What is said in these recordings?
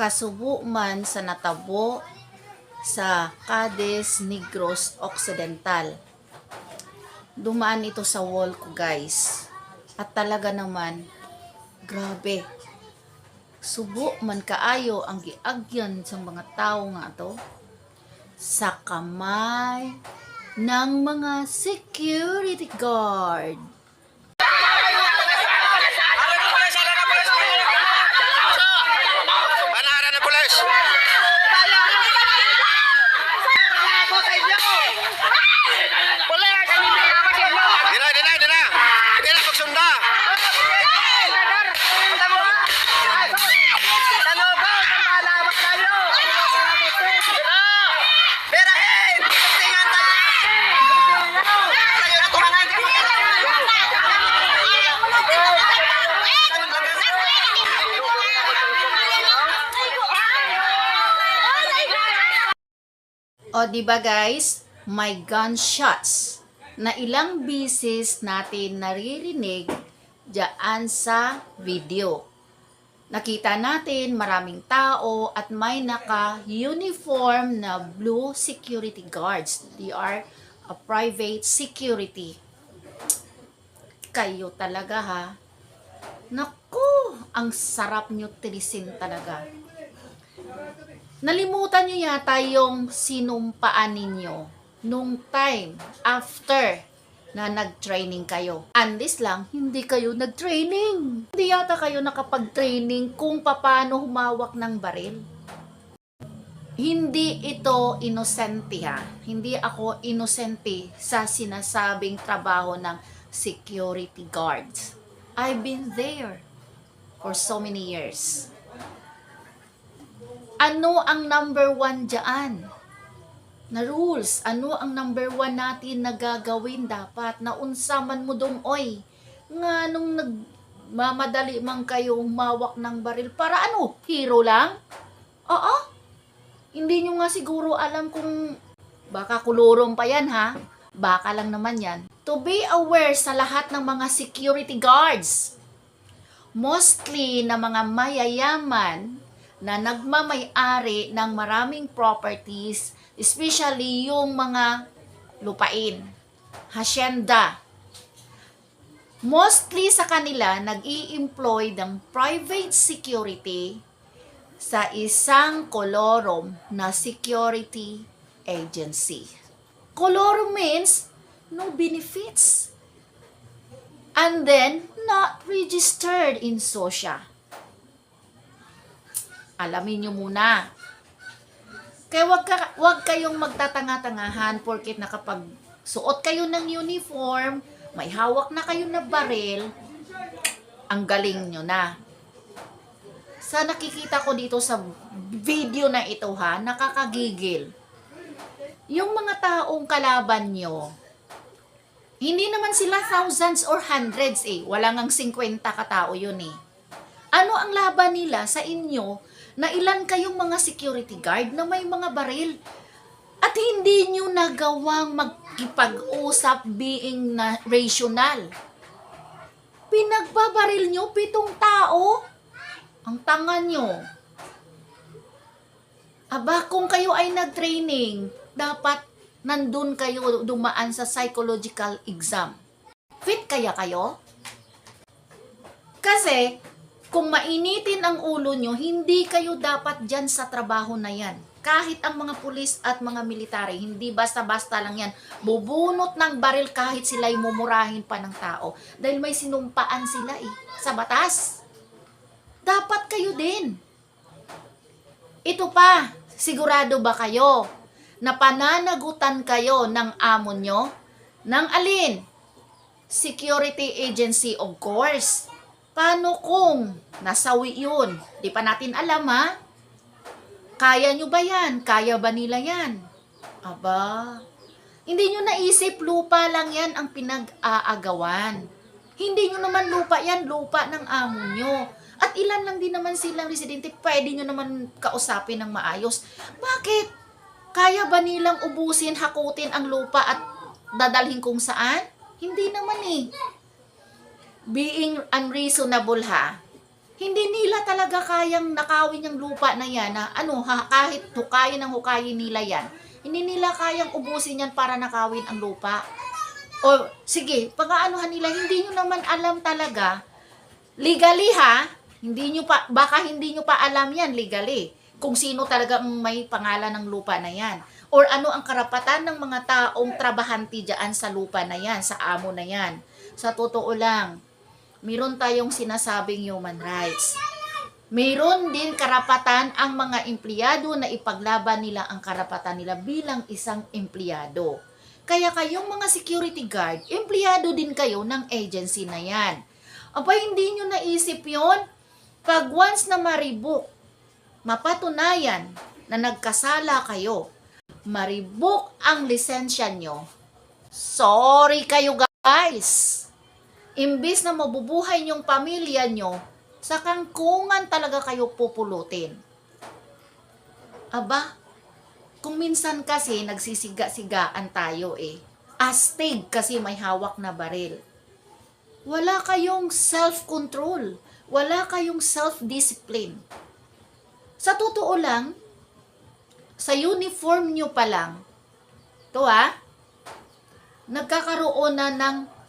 kasubo man sa natabo sa Cadiz Negros Occidental. Dumaan ito sa wall ko guys. At talaga naman, grabe. Subo man kaayo ang giagyan sa mga tao nga to sa kamay ng mga security guard. O di ba guys, may gunshots na ilang bisis natin naririnig diyan sa video. Nakita natin maraming tao at may naka-uniform na blue security guards. They are a private security. Kayo talaga ha. Naku, ang sarap nyo tilisin talaga. Nalimutan nyo yata yung sinumpaan ninyo nung time after na nag-training kayo. Unless lang, hindi kayo nag-training. Hindi yata kayo nakapag-training kung paano humawak ng baril. Hindi ito inosente ha. Hindi ako inosente sa sinasabing trabaho ng security guards. I've been there for so many years. Ano ang number one dyan? Na rules. Ano ang number one natin na gagawin dapat? Na unsa man mo dong oy. Nga nung nagmamadali man kayo mawak ng baril. Para ano? Hero lang? Oo. Hindi nyo nga siguro alam kung baka kulurong pa yan ha. Baka lang naman yan. To be aware sa lahat ng mga security guards. Mostly na mga mayayaman na nagmamay-ari ng maraming properties, especially yung mga lupain, hacienda. Mostly sa kanila, nag employ ng private security sa isang kolorom na security agency. Kolorom means no benefits. And then, not registered in SOSHA alamin nyo muna. Kaya wag, ka, wag kayong magtatanga-tangahan porkit nakapag suot kayo ng uniform, may hawak na kayo na baril, ang galing nyo na. Sa nakikita ko dito sa video na ito ha, nakakagigil. Yung mga taong kalaban nyo, hindi naman sila thousands or hundreds eh. Wala ngang 50 katao yun eh. Ano ang laban nila sa inyo na ilan kayong mga security guard na may mga baril at hindi nyo nagawang magkipag-usap being na rational. Pinagbabaril nyo pitong tao. Ang tanga nyo. Aba, kung kayo ay nag-training, dapat nandun kayo dumaan sa psychological exam. Fit kaya kayo? Kasi, kung mainitin ang ulo nyo, hindi kayo dapat dyan sa trabaho na yan. Kahit ang mga pulis at mga military, hindi basta-basta lang yan. Bubunot ng baril kahit sila'y mumurahin pa ng tao. Dahil may sinumpaan sila eh, sa batas. Dapat kayo din. Ito pa, sigurado ba kayo na pananagutan kayo ng amo nyo? Ng alin? Security agency, of course. Paano kung nasawi yun? Di pa natin alam ha? Kaya nyo ba yan? Kaya ba nila yan? Aba, hindi nyo naisip lupa lang yan ang pinag-aagawan. Hindi nyo naman lupa yan, lupa ng amo nyo. At ilan lang din naman silang residente, pwede nyo naman kausapin ng maayos. Bakit? Kaya ba nilang ubusin, hakutin ang lupa at dadalhin kung saan? Hindi naman eh being unreasonable ha, Hindi nila talaga kayang nakawin yung lupa na yan na ano, ha, kahit hukayin ng hukayin nila yan. Hindi nila kayang ubusin yan para nakawin ang lupa. O sige, pag-aanuhan nila, hindi nyo naman alam talaga legally ha, hindi nyo pa, baka hindi nyo pa alam yan legally kung sino talaga ang may pangalan ng lupa na yan. Or ano ang karapatan ng mga taong trabahante dyan sa lupa na yan, sa amo na yan. Sa totoo lang, meron tayong sinasabing human rights. Meron din karapatan ang mga empleyado na ipaglaban nila ang karapatan nila bilang isang empleyado. Kaya kayong mga security guard, empleyado din kayo ng agency na yan. Aba, hindi nyo naisip yon Pag once na maribok, mapatunayan na nagkasala kayo, maribok ang lisensya nyo, sorry kayo guys! Imbis na mabubuhay yung pamilya nyo, sa kangkungan talaga kayo pupulutin. Aba, kung minsan kasi nagsisiga-sigaan tayo eh. Astig kasi may hawak na baril. Wala kayong self-control. Wala kayong self-discipline. Sa totoo lang, sa uniform nyo pa lang, to ah, nagkakaroon na ng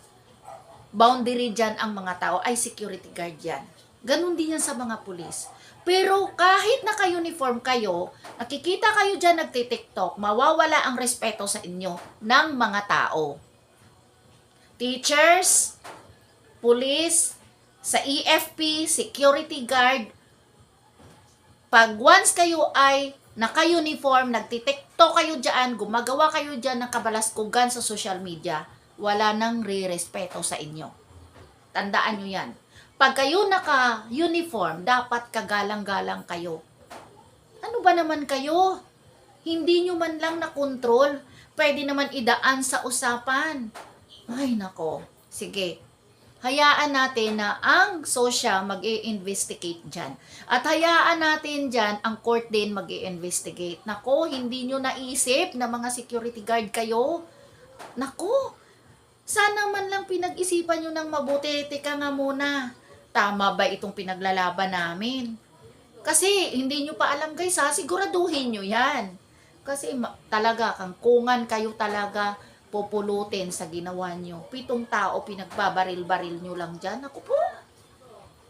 boundary dyan ang mga tao, ay security guard yan. Ganon din yan sa mga pulis. Pero kahit naka-uniform kayo, nakikita kayo dyan nagtitiktok, mawawala ang respeto sa inyo ng mga tao. Teachers, police, sa EFP, security guard, pag once kayo ay naka-uniform, nagtitiktok kayo dyan, gumagawa kayo dyan ng kabalaskugan sa social media, wala nang re-respeto sa inyo. Tandaan nyo yan. Pag kayo naka-uniform, dapat kagalang-galang kayo. Ano ba naman kayo? Hindi nyo man lang na-control. Pwede naman idaan sa usapan. Ay, nako. Sige. Hayaan natin na ang SOSYA mag investigate dyan. At hayaan natin dyan ang court din mag investigate Nako, hindi nyo naisip na mga security guard kayo. Nako, sana man lang pinag-isipan nyo ng mabuti. Teka nga muna, tama ba itong pinaglalaban namin? Kasi hindi nyo pa alam guys ha, siguraduhin nyo yan. Kasi talaga, kangkungan kayo talaga populutin sa ginawa nyo. Pitong tao pinagbabaril-baril nyo lang dyan. Ako po.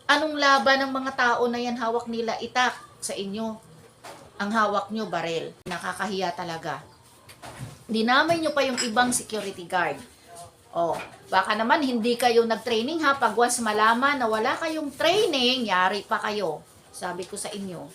Anong laban ng mga tao na yan hawak nila itak sa inyo? Ang hawak nyo baril. Nakakahiya talaga. Dinamay nyo pa yung ibang security guard. Oh, baka naman hindi kayo nag-training ha. Pag once malaman na wala kayong training, yari pa kayo. Sabi ko sa inyo.